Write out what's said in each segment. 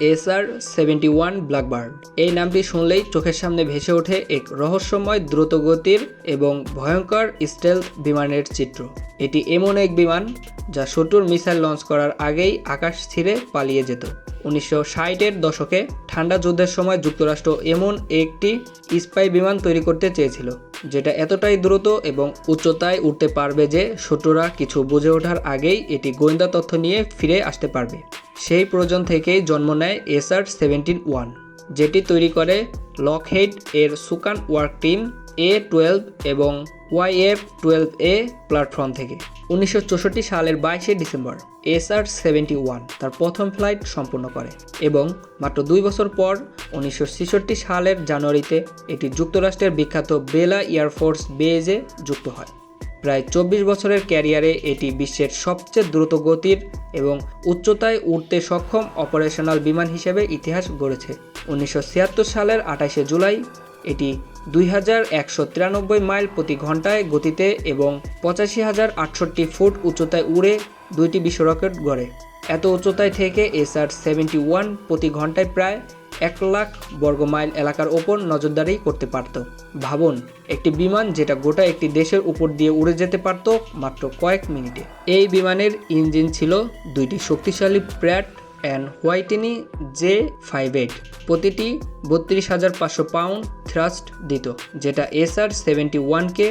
SR seventy one blackbird এই নামটি শুনলেই চোখের সামনে ভেসে ওঠে এক রহস্যময় দ্রুতগতির এবং ভয়ঙ্কর স্টেলথ বিমানের চিত্র। এটি এমন এক বিমান যা শত্রুর মিসাইল লঞ্চ করার আগেই আকাশ ছিঁড়ে পালিয়ে যেত। উনিশশো ষাটের দশকে ঠান্ডা যুদ্ধের সময় যুক্তরাষ্ট্র এমন একটি স্পাই বিমান তৈরি করতে চেয়েছিল। যেটা এতটাই দ্রুত এবং উচ্চতায় উঠতে পারবে যে শত্রুরা কিছু বুঝে ওঠার আগেই এটি গোয়েন্দা তথ্য নিয়ে ফিরে আসতে পারবে। সেই প্রয়োজন থেকেই জন্ম নেয় এসআর সেভেন্টিন ওয়ান, যেটি তৈরি করে লকহেড এর skunk work team A twelve এবং ওয়াইএফ টুয়েলভ এ প্ল্যাটফর্ম থেকে উনিশশো চৌষট্টি সালের বাইশে ডিসেম্বর এসআর সেভেন্টি ওয়ান তার প্রথম ফ্লাইট সম্পূর্ণ করে এবং মাত্র দুই বছর পর উনিশশো ছেষট্টি সালের জানুয়ারিতে এটি যুক্তরাষ্ট্রের বিখ্যাত বেলা এয়ারফোর্স বেজে যুক্ত হয়। প্রায় চব্বিশ বছরের ক্যারিয়ারে এটি বিশ্বের সবচেয়ে দ্রুত গতির এবং উচ্চতায় উঠতে সক্ষম অপারেশনাল বিমান হিসেবে ইতিহাস গড়েছে। উনিশশো ছিয়াত্তর সালের আঠাশে জুলাই এটি দুই হাজার একশো তিরানব্বই মাইল প্রতি ঘন্টায় গতিতে এবং পঁচাশি হাজার আটষট্টি ফুট উচ্চতায় উড়ে দুইটি বিশ্ব রকেট গড়ে। এত উচ্চতায় থেকে এসআর সেভেন্টি ওয়ান প্রতি ঘন্টায় প্রায় এক লাখ বর্গ মাইল এলাকার ওপর নজরদারি করতে পারত। ভাবুন, একটি বিমান যেটা গোটা একটি দেশের উপর দিয়ে উড়ে যেতে পারত মাত্র কয়েক মিনিটে। এই বিমানের ইঞ্জিন ছিল দুইটি শক্তিশালী Pratt and Whitney J five eight. প্রতিটি বত্রিশ হাজার পাঁচশো পাউন্ড থ্রাস্ট দিত, যেটা এসআর সেভেন্টি ওয়ানকে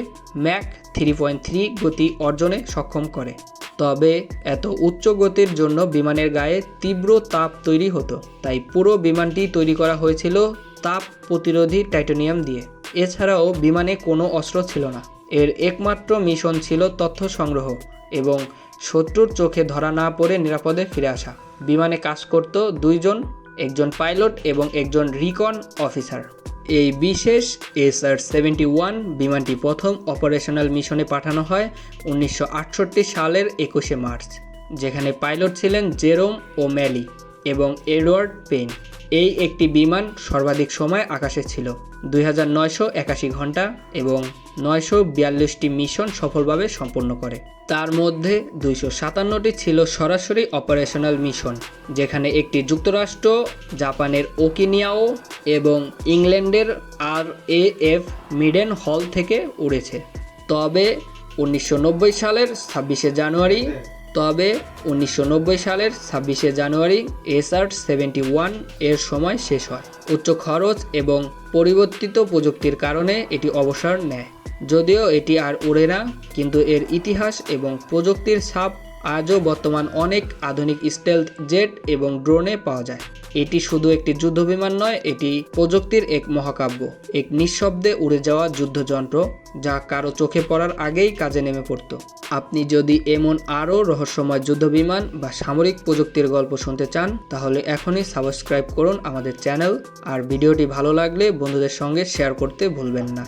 ম্যাক থ্রি পয়েন্ট থ্রি গতি অর্জনে সক্ষম করে। তবে এত উচ্চ গতির জন্য বিমানের গায়ে তীব্র তাপ তৈরি হতো, তাই পুরো বিমানটি তৈরি করা হয়েছিল তাপ প্রতিরোধী টাইটানিয়াম দিয়ে। এছাড়াও বিমানে কোনো অস্ত্র ছিল না। এর একমাত্র মিশন ছিল তথ্য সংগ্রহ এবং শত্রুর চোখে ধরা না পড়ে নিরাপদে ফিরে আসা। বিমানে কাজ করত দুইজন, একজন পাইলট এবং একজন রিকন অফিসার। এই বিশেষ এসআর সেভেন্টি ওয়ান বিমানটি প্রথম অপারেশনাল মিশনে পাঠানো হয় উনিশশো আটষট্টি সালের একুশে মার্চ, যেখানে পাইলট ছিলেন জেরোম ও ম্যালি এবং এডওয়ার্ড পেন এই একটি বিমান সর্বাধিক সময় আকাশে ছিল। দুই হাজার নয়শো একাশি ঘণ্টা এবং নয়শো বিয়াল্লিশটি মিশন সফলভাবে সম্পন্ন করে। তার মধ্যে দুইশো সাতান্নটি ছিল সরাসরি অপারেশনাল মিশন, যেখানে একটি যুক্তরাষ্ট্র, জাপানের ওকিনিয়াও এবং ইংল্যান্ডের আর এ এফ মিডেন হল থেকে উড়েছে। তবে উনিশশো নব্বই সালের ছাব্বিশে জানুয়ারি তবে উনিশশো নব্বই সালের ছাব্বিশে জানুয়ারি এসআর সেভেন্টি ওয়ানের সময় শেষ হয়। উচ্চ খরচ এবং পরিবর্তিত প্রযুক্তির কারণে এটি অবসর নেয়। যদিও এটি আর উড়ে না, কিন্তু এর ইতিহাস এবং প্রযুক্তির ছাপ আজও বর্তমান অনেক আধুনিক স্টেলথ জেট এবং ড্রোনে পাওয়া যায়। এটি শুধু একটি যুদ্ধবিমান নয়, এটি প্রযুক্তির এক মহাকাব্য। এক নিঃশব্দে উড়ে যাওয়া যুদ্ধযন্ত্র যা কারও চোখে পড়ার আগেই কাজে নেমে পড়ত। আপনি যদি এমন আরও রহস্যময় যুদ্ধবিমান বা সামরিক প্রযুক্তির গল্প শুনতে চান, তাহলে এখনই সাবস্ক্রাইব করুন আমাদের চ্যানেল আর ভিডিওটি ভালো লাগলে বন্ধুদের সঙ্গে শেয়ার করতে ভুলবেন না।